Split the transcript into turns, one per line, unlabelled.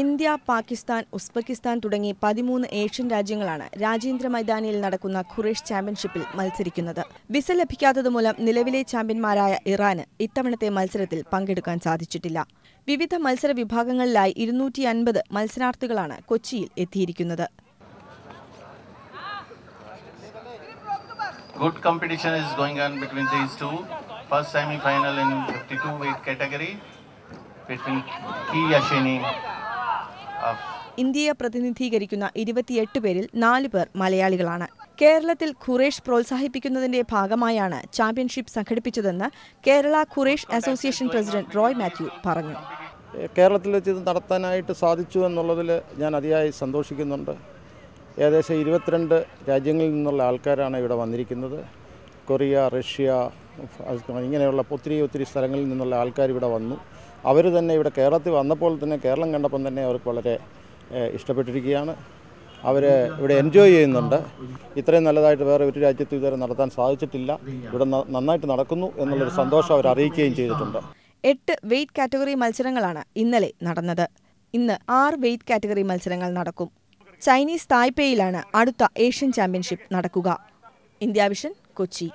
India Pakistan Uzbekistan തുടങ്ങി പതിമൂന്ന് Asian രാജ്യങ്ങളാണ് രാജേന്ദ്ര മൈതാനിയിൽ നടക്കുന്ന ഖുറേഷ് ചാമ്പ്യൻഷിപ്പിൽ മത്സരിക്കുന്നത്. വിസ ലഭിക്കാത്തതുമൂലം നിലവിലെ ചാമ്പ്യന്മാരായ ഇറാന് ഇത്തവണത്തെ മത്സരത്തിൽ പങ്കെടുക്കാൻ സാധിച്ചിട്ടില്ല. വിവിധ മത്സര വിഭാഗങ്ങളിലായി ഇരുന്നൂറ്റി അൻപത് മത്സരാർത്ഥികളാണ് കൊച്ചിയിൽ എത്തിയിരിക്കുന്നത്.
Good competition is going on between these two. First semi-final in 52 weight category between
ഇന്ത്യയെ പ്രതിനിധീകരിക്കുന്ന ഇരുപത്തിയെട്ട് പേരിൽ നാല് പേർ മലയാളികളാണ്. കേരളത്തിൽ ഖുറേഷ് പ്രോത്സാഹിപ്പിക്കുന്നതിന്റെ ഭാഗമായാണ് championship സംഘടിപ്പിച്ചതെന്ന് Kerala kurash association president Roy Mathew പറഞ്ഞു.
കേരളത്തിൽ വെച്ച് ഇത് നടത്താനായിട്ട് സാധിച്ചു എന്നുള്ളതിൽ ഞാൻ അതിയായി സന്തോഷിക്കുന്നുണ്ട്. ഏകദേശം ഇരുപത്തിരണ്ട് രാജ്യങ്ങളിൽ നിന്നുള്ള ആൾക്കാരാണ് ഇവിടെ വന്നിരിക്കുന്നത്. കൊറിയ റഷ്യ ഇങ്ങനെയുള്ള ഒത്തിരി ഒത്തിരി സ്ഥലങ്ങളിൽ നിന്നുള്ള ആൾക്കാർ ഇവിടെ വന്നു. അവർ തന്നെ ഇവിടെ കേരളത്തിൽ വന്നപ്പോൾ തന്നെ കേരളം കണ്ടപ്പം തന്നെ അവർക്ക് വളരെ ഇഷ്ടപ്പെട്ടിരിക്കുകയാണ്. അവർ ഇവിടെ എൻജോയ് ചെയ്യുന്നുണ്ട്. ഇത്രയും നല്ലതായിട്ട് വേറെ ഒരു രാജ്യത്തും ഇതുവരെ നടത്താൻ സാധിച്ചിട്ടില്ല. ഇവിടെ നന്നായിട്ട് നടക്കുന്നു എന്നുള്ളൊരു സന്തോഷം അവർ അറിയിക്കുകയും ചെയ്തിട്ടുണ്ട്.
എട്ട് വെയ്റ്റ് കാറ്റഗറി മത്സരങ്ങളാണ് ഇന്നലെ നടന്നത്. ഇന്ന് ആറ് വെയ്റ്റ് കാറ്റഗറി മത്സരങ്ങൾ നടക്കും. ചൈനീസ് തായ്പേയിലാണ് അടുത്ത ഏഷ്യൻ ചാമ്പ്യൻഷിപ്പ് നടക്കുക. India vision Kochi.